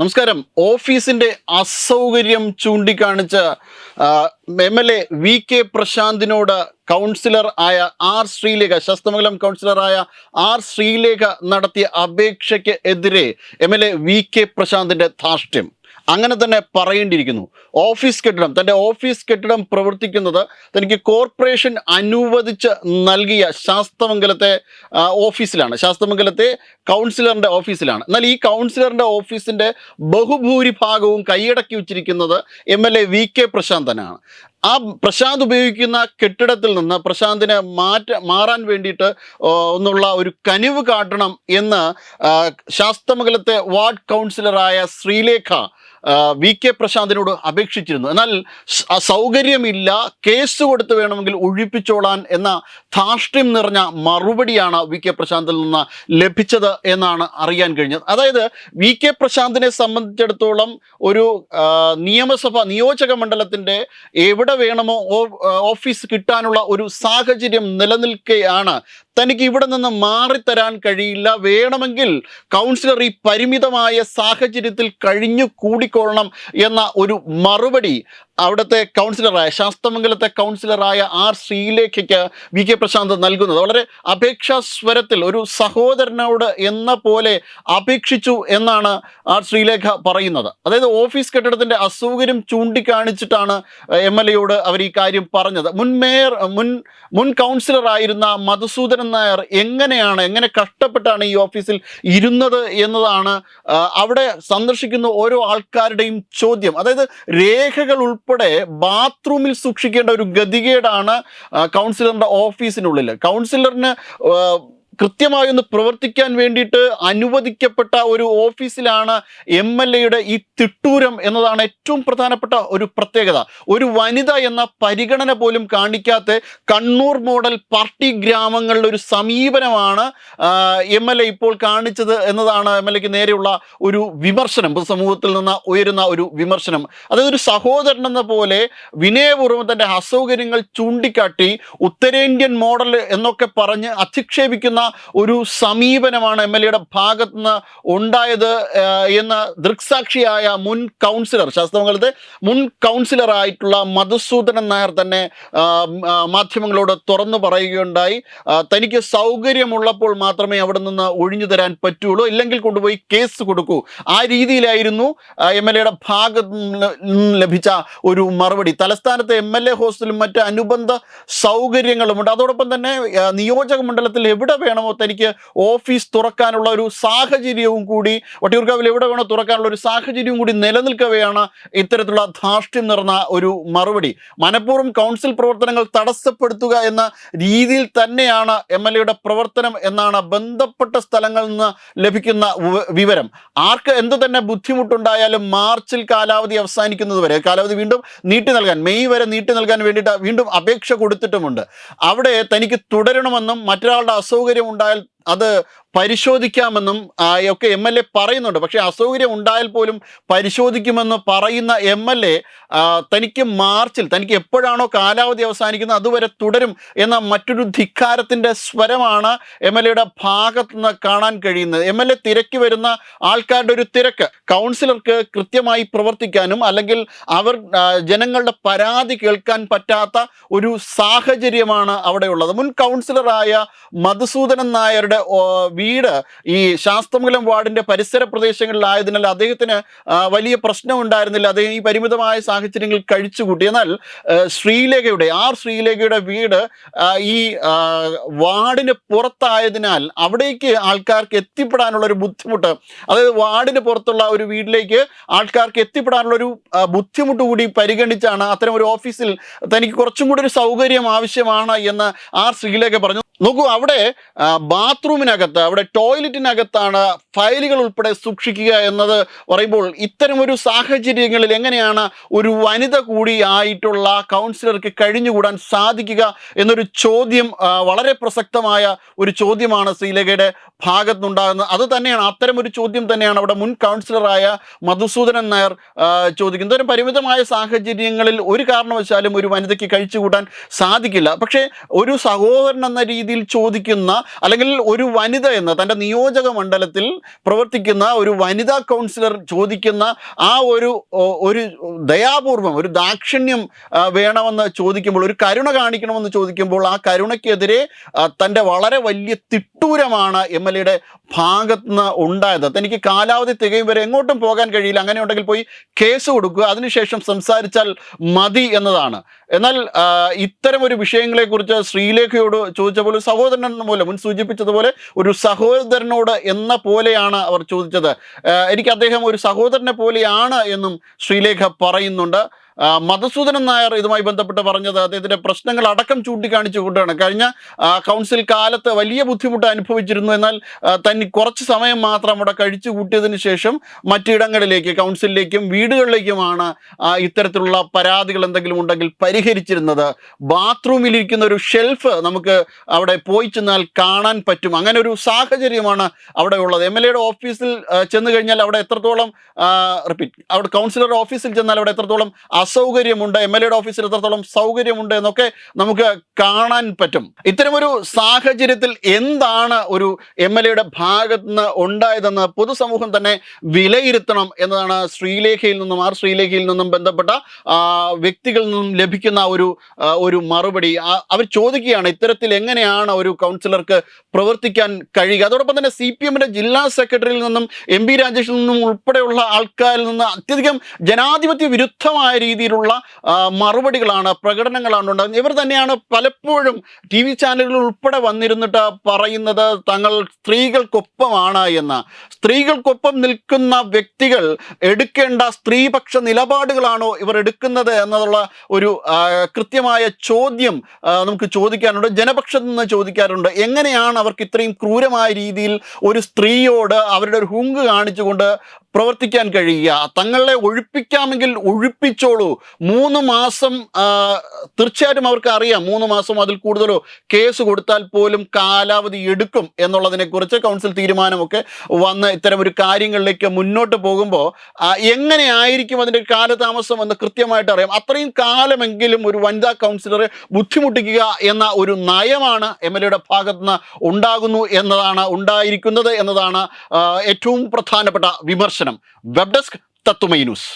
നമസ്കാരം. ഓഫീസിന്റെ അസൗകര്യം ചൂണ്ടിക്കാണിച്ച M L A V K പ്രശാന്തിനോട് councillor ആയ ആർ ശ്രീലേഖ ശസ്തമംഗലം കൗൺസിലറായ ആർ ശ്രീലേഖ നടത്തിയ അപേക്ഷയ്ക്ക് എതിരെ M L A V K പ്രശാന്തിന്റെ ധാർഷ്ട്യം. അങ്ങനെ തന്നെ പറയേണ്ടിയിരിക്കുന്നു. ഓഫീസ് കെട്ടിടം തന്റെ ഓഫീസ് കെട്ടിടം പ്രവർത്തിക്കുന്നത് തനിക്ക് കോർപ്പറേഷൻ അനുവദിച്ച് നൽകിയ ശാസ്തമംഗലത്തെ ഓഫീസിലാണ്. ശാസ്തമംഗലത്തെ കൗൺസിലറിന്റെ ഓഫീസിലാണ്. എന്നാൽ ഈ കൗൺസിലറിന്റെ ഓഫീസിന്റെ ബഹുഭൂരിഭാഗവും കൈയടക്കി വെച്ചിരിക്കുന്നത് M L A V K പ്രശാന്തനാണ്. ആ പ്രശാന്ത് ഉപയോഗിക്കുന്ന കെട്ടിടത്തിൽ നിന്ന് പ്രശാന്തിനെ മാറ്റ മാറാൻ വേണ്ടിയിട്ട് ഒന്നുള്ള ഒരു കനിവ് കാട്ടണം എന്ന് ശാസ്തമംഗലത്തെ വാർഡ് കൗൺസിലറായ ശ്രീലേഖ വി കെ പ്രശാന്തിനോട് അപേക്ഷിച്ചിരുന്നു. എന്നാൽ സൗകര്യമില്ല കേസ് കൊടുത്ത് വേണമെങ്കിൽ ഒഴിപ്പിച്ചോളാൻ എന്ന ധാർഷ്ട്യം നിറഞ്ഞ മറുപടിയാണ് വി കെ പ്രശാന്തിൽ നിന്ന് ലഭിച്ചത് എന്നാണ് അറിയാൻ കഴിഞ്ഞത്. അതായത് വി കെ പ്രശാന്തിനെ സംബന്ധിച്ചിടത്തോളം ഒരു നിയമസഭ നിയോജക മണ്ഡലത്തിന്റെ എവിടെ വേണമോ ഓഫീസ് കിട്ടാനുള്ള ഒരു സാഹചര്യം നിലനിൽക്കുകയാണ് തനിക്ക് ഇവിടെ നിന്ന് മാറിത്തരാൻ കഴിയില്ല. വേണമെങ്കിൽ കൗൺസിലർ ഈ പരിമിതമായ സാഹചര്യത്തിൽ കഴിഞ്ഞു കൂടിക്കൊള്ളണം എന്ന ഒരു മറുപടി അവിടുത്തെ കൗൺസിലറായ ശാസ്തമംഗലത്തെ കൗൺസിലറായ ആർ ശ്രീലേഖയ്ക്ക് വി കെ പ്രശാന്ത് നൽകുന്നത്. വളരെ അപേക്ഷാസ്വരത്തിൽ ഒരു സഹോദരനോട് എന്ന പോലെ അപേക്ഷിച്ചു എന്നാണ് ആർ ശ്രീലേഖ പറയുന്നത്. അതായത് ഓഫീസ് കെട്ടിടത്തിന്റെ അസൗകര്യം ചൂണ്ടിക്കാണിച്ചിട്ടാണ് എം എൽ എയോട് അവർ ഈ കാര്യം പറഞ്ഞത്. മുൻ മേയർ മുൻ മുൻ കൗൺസിലർ ആയിരുന്ന മധുസൂദനൻ നായർ എങ്ങനെയാണ് എങ്ങനെ കഷ്ടപ്പെട്ടാണ് ഈ ഓഫീസിൽ ഇരുന്നത് എന്നതാണ് അവിടെ സന്ദർശിക്കുന്ന ഓരോ ആൾക്കാരുടെയും ചോദ്യം. അതായത് രേഖകൾ ഉൾപ്പെടെ ബാത്റൂമിൽ സൂക്ഷിക്കേണ്ട ഒരു ഗതികേടാണ് കൗൺസിലറിന്റെ ഓഫീസിനുള്ളിൽ കൗൺസിലറിന് കൃത്യമായി ഒന്ന് പ്രവർത്തിക്കാൻ വേണ്ടിയിട്ട് അനുവദിക്കപ്പെട്ട ഒരു ഓഫീസിലാണ് എം എൽ എയുടെ ഈ തിട്ടൂരം എന്നതാണ് ഏറ്റവും പ്രധാനപ്പെട്ട ഒരു പ്രത്യേകത. ഒരു വനിത എന്ന പരിഗണന പോലും കാണിക്കാത്ത കണ്ണൂർ മോഡൽ പാർട്ടി ഗ്രാമങ്ങളുടെ ഒരു സമീപനമാണ് എം എൽ എ ഇപ്പോൾ കാണിച്ചത് എന്നതാണ് എം എൽ എക്ക് നേരെയുള്ള ഒരു വിമർശനം പൊതുസമൂഹത്തിൽ നിന്ന് ഉയരുന്ന ഒരു വിമർശനം. അതായത് ഒരു സഹോദരൻ എന്ന പോലെ വിനയപൂർവം തന്റെ അസൗകര്യങ്ങൾ ചൂണ്ടിക്കാട്ടി ഉത്തരേന്ത്യൻ മോഡൽ എന്നൊക്കെ പറഞ്ഞ് അധിക്ഷേപിക്കുന്ന ഒരു സമീപനമാണ് എം എൽ എയുടെ ഭാഗത്ത് നിന്ന് ഉണ്ടായത് എന്ന് ദൃക്സാക്ഷിയായ മുൻ കൗൺസിലർ ശാസ്ത്രമംഗലത്തെ മുൻ കൗൺസിലറായിട്ടുള്ള മധുസൂദനൻ നായർ തന്നെ മാധ്യമങ്ങളോട് തുറന്നു പറയുകയുണ്ടായി. തനിക്ക് സൗകര്യമുള്ളപ്പോൾ മാത്രമേ അവിടെ നിന്ന് ഒഴിഞ്ഞു തരാൻ പറ്റുള്ളൂ. ഇല്ലെങ്കിൽ കൊണ്ടുപോയി കേസ് കൊടുക്കൂ. ആ രീതിയിലായിരുന്നു എം എൽ എയുടെ ഭാഗത്ത് ലഭിച്ച ഒരു മറുപടി. തലസ്ഥാനത്തെ എം എൽ എ ഹോസ്റ്റലും മറ്റ് അനുബന്ധ സൗകര്യങ്ങളുമുണ്ട്. അതോടൊപ്പം തന്നെ നിയോജക മണ്ഡലത്തിൽ എവിടെ വേണമോ തനിക്ക് ഓഫീസ് തുറക്കാനുള്ള ഒരു സാഹചര്യവും കൂടി വട്ടിയൂർക്കാവിൽ എവിടെ വേണോ തുറക്കാനുള്ള ഒരു സാഹചര്യവും കൂടി നിലനിൽക്കവെയാണ് ഇത്തരത്തിലുള്ള ധാർഷ്ട്യം നിറഞ്ഞ ഒരു മറുപടി. മനഃപൂർവം കൗൺസിൽ പ്രവർത്തനങ്ങൾ തടസ്സപ്പെടുത്തുക എന്ന രീതിയിൽ തന്നെയാണ് എം എൽ എയുടെ പ്രവർത്തനം എന്നാണ് ബന്ധപ്പെട്ട സ്ഥലങ്ങളിൽ നിന്ന് ലഭിക്കുന്ന വിവരം. ആർക്ക് എന്ത് തന്നെ ബുദ്ധിമുട്ടുണ്ടായാലും മാർച്ചിൽ കാലാവധി അവസാനിക്കുന്നത് വരെ കാലാവധി വീണ്ടും നീട്ടി നൽകാൻ മെയ് വരെ നീട്ടി നൽകാൻ വേണ്ടിയിട്ട് വീണ്ടും അപേക്ഷ കൊടുത്തിട്ടുമുണ്ട്. അവിടെ തനിക്ക് തുടരണമെന്നും മറ്റൊരാളുടെ അസൗകര്യം ഉണ്ടായാൽ അത് പരിശോധിക്കാമെന്നും ഒക്കെ എം എൽ എ പറയുന്നുണ്ട്. പക്ഷേ അസൗകര്യം ഉണ്ടായാൽ പോലും പരിശോധിക്കുമെന്ന് പറയുന്ന എം എൽ എ തനിക്ക് മാർച്ചിൽ തനിക്ക് എപ്പോഴാണോ കാലാവധി അവസാനിക്കുന്നത് അതുവരെ തുടരും എന്ന മറ്റൊരു ധിക്കാരത്തിന്റെ സ്വരമാണ് എം എൽ എയുടെ ഭാഗത്തു നിന്ന് കാണാൻ കഴിയുന്നത്. എം എൽ എ തിരക്കി വരുന്ന ആൾക്കാരുടെ ഒരു തിരക്ക് കൗൺസിലർക്ക് കൃത്യമായി പ്രവർത്തിക്കാനും അല്ലെങ്കിൽ അവർ ജനങ്ങളുടെ പരാതി കേൾക്കാൻ പറ്റാത്ത ഒരു സാഹചര്യമാണ് അവിടെയുള്ളത്. മുൻ കൗൺസിലറായ മധുസൂദനൻ നായരുടെ ഓ, വീട് ഈ ശാസ്തമംഗലം വാർഡിന്റെ പരിസര പ്രദേശങ്ങളിലായതിനാൽ അദ്ദേഹത്തിന് വലിയ പ്രശ്നം ഉണ്ടായിരുന്നില്ല അദ്ദേഹം ഈ പരിമിതമായ സാഹചര്യങ്ങൾ കഴിച്ചുകൂട്ടി. എന്നാൽ ശ്രീലേഖയുടെ ആർ ശ്രീലേഖയുടെ വീട് ഈ വാർഡിന് പുറത്തായതിനാൽ അവിടേക്ക് ആൾക്കാർക്ക് എത്തിപ്പെടാനുള്ള ഒരു ബുദ്ധിമുട്ട് അതായത് വാർഡിന് പുറത്തുള്ള ഒരു വീട്ടിലേക്ക് ആൾക്കാർക്ക് എത്തിപ്പെടാനുള്ള ഒരു ബുദ്ധിമുട്ട് കൂടി പരിഗണിച്ചാണ് അത്തരം ഒരു ഓഫീസിൽ തനിക്ക് കുറച്ചും കൂടി ഒരു സൗകര്യം ആവശ്യമാണ് എന്ന് ആർ ശ്രീലേഖ പറഞ്ഞു. നോക്കൂ അവിടെ ബാത്റൂമിനകത്ത് അവിടെ ടോയ്ലറ്റിനകത്താണ് ഫയലുകൾ ഉൾപ്പെടെ സൂക്ഷിക്കുക എന്നത് പറയുമ്പോൾ ഇത്തരമൊരു സാഹചര്യങ്ങളിൽ എങ്ങനെയാണ് ഒരു വനിത കൂടി ആയിട്ടുള്ള കൗൺസിലർക്ക് കഴിഞ്ഞുകൂടാൻ സാധിക്കുക എന്നൊരു ചോദ്യം വളരെ പ്രസക്തമായ ഒരു ചോദ്യമാണ് ശ്രീലേഖയുടെ ഭാഗത്തുനിന്നുണ്ടാകുന്നത്. അത് തന്നെയാണ് അത്തരം ഒരു ചോദ്യം തന്നെയാണ് അവിടെ മുൻ കൗൺസിലറായ മധുസൂദനൻ നായർ ചോദിക്കുന്നത്. ഒരു പരിമിതമായ സാഹചര്യങ്ങളിൽ ഒരു കാരണവശാലും ഒരു വനിതയ്ക്ക് കഴിച്ചുകൂട്ടാൻ സാധിക്കില്ല. പക്ഷേ ഒരു സഹോദരൻ എന്ന രീതിയിൽ ചോദിക്കുന്ന അല്ലെങ്കിൽ ഒരു വനിത എന്ന തന്റെ നിയോജക മണ്ഡലത്തിൽ പ്രവർത്തിക്കുന്ന ഒരു വനിതാ കൗൺസിലർ ചോദിക്കുന്ന ആ ഒരു ഒരു ദയാപൂർവം ഒരു ദാക്ഷിണ്യം വേണമെന്ന് ചോദിക്കുമ്പോൾ ഒരു കരുണ കാണിക്കണമെന്ന് ചോദിക്കുമ്പോൾ ആ കരുണയ്ക്കെതിരെ തന്റെ വളരെ വലിയ തിട്ടൂരമാണ് എം എൽ എയുടെ ഭാഗത്തുനിന്ന് ഉണ്ടായത്. തനിക്ക് കാലാവധി തികയും വരെ എങ്ങോട്ടും പോകാൻ കഴിയില്ല. അങ്ങനെ ഉണ്ടെങ്കിൽ പോയി കേസ് കൊടുക്കുക. അതിനുശേഷം സംസാരിച്ചാൽ മതി എന്നതാണ്. എന്നാൽ ഇത്തരം ഒരു വിഷയങ്ങളെക്കുറിച്ച് ശ്രീലേഖയോട് ചോദിച്ചപ്പോൾ ഒരു സഹോദരൻ മൂലം മുൻ സൂചിപ്പിച്ചതുപോലെ ഒരു സഹോദരനോട് എന്ന പോലെയാണ് അവർ ചോദിച്ചത്. എനിക്ക് അദ്ദേഹം ഒരു സഹോദരനെ പോലെയാണ് എന്നും ശ്രീലേഖ പറയുന്നുണ്ട്. മധുസൂദനൻ നായർ ഇതുമായി ബന്ധപ്പെട്ട് പറഞ്ഞത് അദ്ദേഹത്തിന്റെ പ്രശ്നങ്ങൾ അടക്കം ചൂണ്ടിക്കാണിച്ചുകൊണ്ടാണ് കഴിഞ്ഞ കൗൺസിൽ കാലത്ത് വലിയ ബുദ്ധിമുട്ട് അനുഭവിച്ചിരുന്നു. എന്നാൽ തന്നെ കുറച്ച് സമയം മാത്രം അവിടെ കഴിച്ചു കൂട്ടിയതിന് ശേഷം മറ്റിടങ്ങളിലേക്ക് കൗൺസിലിലേക്കും വീടുകളിലേക്കുമാണ് ഇത്തരത്തിലുള്ള പരാതികൾ എന്തെങ്കിലും ഉണ്ടെങ്കിൽ പരിഹരിച്ചിരുന്നത്. ബാത്റൂമിൽ ഇരിക്കുന്ന ഒരു ഷെൽഫ് നമുക്ക് അവിടെ പോയി ചെന്നാൽ കാണാൻ പറ്റും. അങ്ങനെ ഒരു സാഹചര്യമാണ് അവിടെ ഉള്ളത്. എം എൽ എയുടെ ഓഫീസിൽ ചെന്ന് കഴിഞ്ഞാൽ അവിടെ എത്രത്തോളം റിപ്പീറ്റ് അവിടെ കൗൺസിലറുടെ ഓഫീസിൽ ചെന്നാൽ അവിടെ എത്രത്തോളം അസൗകര്യമുണ്ട്. എം എൽ എയുടെ ഓഫീസിൽ എത്രത്തോളം സൗകര്യമുണ്ട് എന്നൊക്കെ നമുക്ക് കാണാൻ പറ്റും. ഇത്തരമൊരു സാഹചര്യത്തിൽ എന്താണ് ഒരു എം എൽ എയുടെ ഭാഗത്ത് നിന്ന് ഉണ്ടായതെന്ന് പൊതുസമൂഹം തന്നെ വിലയിരുത്തണം എന്നതാണ് ശ്രീലേഖയിൽ നിന്നും ആർ ശ്രീലേഖയിൽ നിന്നും ബന്ധപ്പെട്ട വ്യക്തികളിൽ നിന്നും ലഭിക്കുന്ന ഒരു ഒരു മറുപടി. അവർ ചോദിക്കുകയാണ് ഇത്തരത്തിൽ എങ്ങനെയാണ് ഒരു കൗൺസിലർക്ക് പ്രവർത്തിക്കാൻ കഴിയുക? അതോടൊപ്പം തന്നെ സി പി എമ്മിന്റെ ജില്ലാ സെക്രട്ടറിയിൽ നിന്നും എം പി രാജേഷിൽ നിന്നും ഉൾപ്പെടെയുള്ള ആൾക്കാരിൽ നിന്ന് അത്യധികം ജനാധിപത്യ വിരുദ്ധമായ രീതിയിലുള്ള മറുപടികളാണ് പ്രകടനങ്ങളാണ് ഉണ്ടാകുന്നത്. ഇവർ തന്നെയാണ് പലപ്പോഴും ടി വി ചാനലുകൾ ഉൾപ്പെടെ വന്നിരുന്നിട്ട് പറയുന്നത് തങ്ങൾ സ്ത്രീകൾക്കൊപ്പമാണ് എന്ന്. സ്ത്രീകൾക്കൊപ്പം നിൽക്കുന്ന വ്യക്തികൾ എടുക്കേണ്ട സ്ത്രീപക്ഷ നിലപാടുകളാണോ ഇവർ എടുക്കുന്നത് എന്നതുള്ള ഒരു കൃത്യമായ ചോദ്യം നമുക്ക് ചോദിക്കാനുണ്ട്. ജനപക്ഷത്തു നിന്ന് ചോദിക്കാറുണ്ട്. എങ്ങനെയാണ് അവർക്ക് ഇത്രയും ക്രൂരമായ രീതിയിൽ ഒരു സ്ത്രീയോട് അവരുടെ ഒരു ഹുങ്ക് കാണിച്ചുകൊണ്ട് പ്രവർത്തിക്കാൻ കഴിയുക. തങ്ങളെ ഒഴിപ്പിക്കാമെങ്കിൽ ഒഴിപ്പിച്ചോളൂ. മൂന്ന് മാസം തീർച്ചയായിട്ടും അവർക്ക് അറിയാം. മൂന്ന് മാസം അതിൽ കൂടുതലോ കേസ് കൊടുത്താൽ പോലും കാലാവധി എടുക്കും എന്നുള്ളതിനെക്കുറിച്ച് കൗൺസിൽ തീരുമാനമൊക്കെ വന്ന് ഇത്തരം ഒരു കാര്യങ്ങളിലേക്ക് മുന്നോട്ട് പോകുമ്പോൾ എങ്ങനെയായിരിക്കും അതിന്റെ കാലതാമസം എന്ന് കൃത്യമായിട്ട് അറിയാം. അത്രയും കാലമെങ്കിലും ഒരു വനിതാ കൗൺസിലറെ ബുദ്ധിമുട്ടിക്കുക എന്ന ഒരു നയമാണ് എം എൽ എയുടെ ഭാഗത്തുനിന്ന് ഉണ്ടാകുന്നു എന്നതാണ് ഉണ്ടായിരിക്കുന്നത് എന്നതാണ് ഏറ്റവും പ്രധാനപ്പെട്ട വിമർശനം വെബ് ഡെസ്ക് തത്തുമൈ ന്യൂസ്.